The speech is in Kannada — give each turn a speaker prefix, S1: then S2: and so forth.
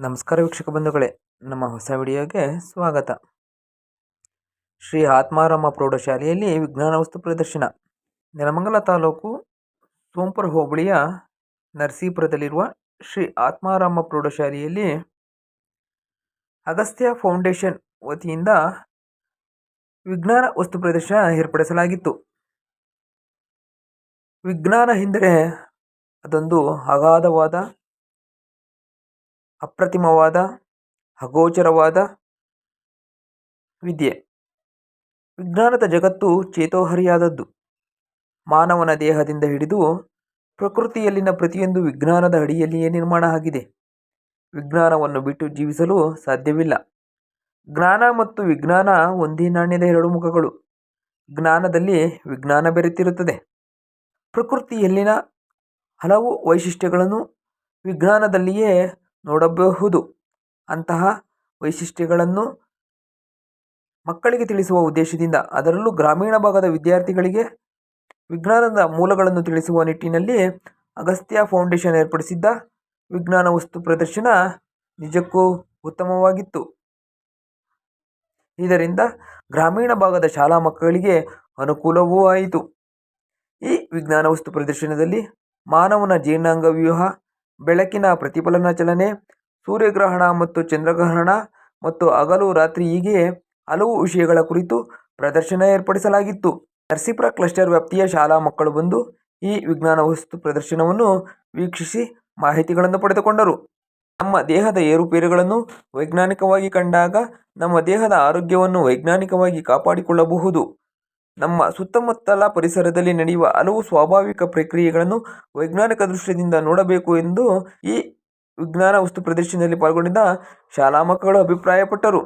S1: ನಮಸ್ಕಾರ ವೀಕ್ಷಕ ಬಂಧುಗಳೇ, ನಮ್ಮ ಹೊಸ ವಿಡಿಯೋಗೆ ಸ್ವಾಗತ. ಶ್ರೀ ಆತ್ಮಾರಾಮ ಪ್ರೌಢಶಾಲೆಯಲ್ಲಿ ವಿಜ್ಞಾನ ವಸ್ತು ಪ್ರದರ್ಶನ. ನೆಲಮಂಗಲ ತಾಲೂಕು ಸೋಂಪುರ ಹೋಬಳಿಯ ನರಸೀಪುರದಲ್ಲಿರುವ ಶ್ರೀ ಆತ್ಮಾರಾಮ ಪ್ರೌಢಶಾಲೆಯಲ್ಲಿ ಅಗಸ್ತ್ಯ ಫೌಂಡೇಶನ್ ವತಿಯಿಂದ ವಿಜ್ಞಾನ ವಸ್ತು ಪ್ರದರ್ಶನ ಏರ್ಪಡಿಸಲಾಗಿತ್ತು. ವಿಜ್ಞಾನ ಎಂದರೆ ಅದೊಂದು ಅಗಾಧವಾದ ಅಪ್ರತಿಮವಾದ, ಅಗೋಚರವಾದ ವಿದ್ಯೆ. ವಿಜ್ಞಾನದ ಜಗತ್ತು ಚೇತೋಹರಿಯಾದದ್ದು. ಮಾನವನ ದೇಹದಿಂದ ಹಿಡಿದು ಪ್ರಕೃತಿಯಲ್ಲಿನ ಪ್ರತಿಯೊಂದು ವಿಜ್ಞಾನದ ಅಡಿಯಲ್ಲಿಯೇ ನಿರ್ಮಾಣ ಆಗಿದೆ. ವಿಜ್ಞಾನವನ್ನು ಬಿಟ್ಟು ಜೀವಿಸಲು ಸಾಧ್ಯವಿಲ್ಲ. ಜ್ಞಾನ ಮತ್ತು ವಿಜ್ಞಾನ ಒಂದೇ ನಾಣ್ಯದ ಎರಡು ಮುಖಗಳು. ಜ್ಞಾನದಲ್ಲಿ ವಿಜ್ಞಾನ ಬೆರೆತಿರುತ್ತದೆ. ಪ್ರಕೃತಿಯಲ್ಲಿನ ಹಲವು ವೈಶಿಷ್ಟ್ಯಗಳನ್ನು ವಿಜ್ಞಾನದಲ್ಲಿಯೇ ನೋಡಬಹುದು. ಅಂತಹ ವೈಶಿಷ್ಟ್ಯಗಳನ್ನು ಮಕ್ಕಳಿಗೆ ತಿಳಿಸುವ ಉದ್ದೇಶದಿಂದ, ಅದರಲ್ಲೂ ಗ್ರಾಮೀಣ ಭಾಗದ ವಿದ್ಯಾರ್ಥಿಗಳಿಗೆ ವಿಜ್ಞಾನದ ಮೂಲಗಳನ್ನು ತಿಳಿಸುವ ನಿಟ್ಟಿನಲ್ಲಿ ಅಗಸ್ತ್ಯ ಫೌಂಡೇಶನ್ ಏರ್ಪಡಿಸಿದ್ದ ವಿಜ್ಞಾನ ವಸ್ತು ಪ್ರದರ್ಶನ ನಿಜಕ್ಕೂ ಉತ್ತಮವಾಗಿತ್ತು. ಇದರಿಂದ ಗ್ರಾಮೀಣ ಭಾಗದ ಶಾಲಾ ಮಕ್ಕಳಿಗೆ ಅನುಕೂಲವೂ ಆಯಿತು. ಈ ವಿಜ್ಞಾನ ವಸ್ತು ಪ್ರದರ್ಶನದಲ್ಲಿ ಮಾನವನ ಜೀರ್ಣಾಂಗ ವ್ಯೂಹ ಬೆಳಕಿನ ಪ್ರತಿಫಲನ ಚಲನೆ ಸೂರ್ಯಗ್ರಹಣ ಮತ್ತು ಚಂದ್ರಗ್ರಹಣ ಮತ್ತು ಹಗಲು ರಾತ್ರಿ ಹೀಗೆ ಹಲವು ವಿಷಯಗಳ ಕುರಿತು ಪ್ರದರ್ಶನ ಏರ್ಪಡಿಸಲಾಗಿತ್ತು. ನರಸೀಪುರ ಕ್ಲಸ್ಟರ್ ವ್ಯಾಪ್ತಿಯ ಶಾಲಾ ಮಕ್ಕಳು ಬಂದು ಈ ವಿಜ್ಞಾನ ವಸ್ತು ಪ್ರದರ್ಶನವನ್ನು ವೀಕ್ಷಿಸಿ ಮಾಹಿತಿಗಳನ್ನು ಪಡೆದುಕೊಂಡರು. ನಮ್ಮ ದೇಹದ ಏರುಪೇರುಗಳನ್ನು ವೈಜ್ಞಾನಿಕವಾಗಿ ಕಂಡಾಗ ನಮ್ಮ ದೇಹದ ಆರೋಗ್ಯವನ್ನು ವೈಜ್ಞಾನಿಕವಾಗಿ ಕಾಪಾಡಿಕೊಳ್ಳಬಹುದು. ನಮ್ಮ ಸುತ್ತಮುತ್ತಲ ಪರಿಸರದಲ್ಲಿ ನಡೆಯುವ ಹಲವು ಸ್ವಾಭಾವಿಕ ಪ್ರಕ್ರಿಯೆಗಳನ್ನು ವೈಜ್ಞಾನಿಕ ದೃಷ್ಟಿಯಿಂದ ನೋಡಬೇಕು ಎಂದು ಈ ವಿಜ್ಞಾನ ವಸ್ತು ಪ್ರದರ್ಶನದಲ್ಲಿ ಪಾಲ್ಗೊಂಡಿದ್ದ ಶಾಲಾ ಮಕ್ಕಳು ಅಭಿಪ್ರಾಯಪಟ್ಟರು.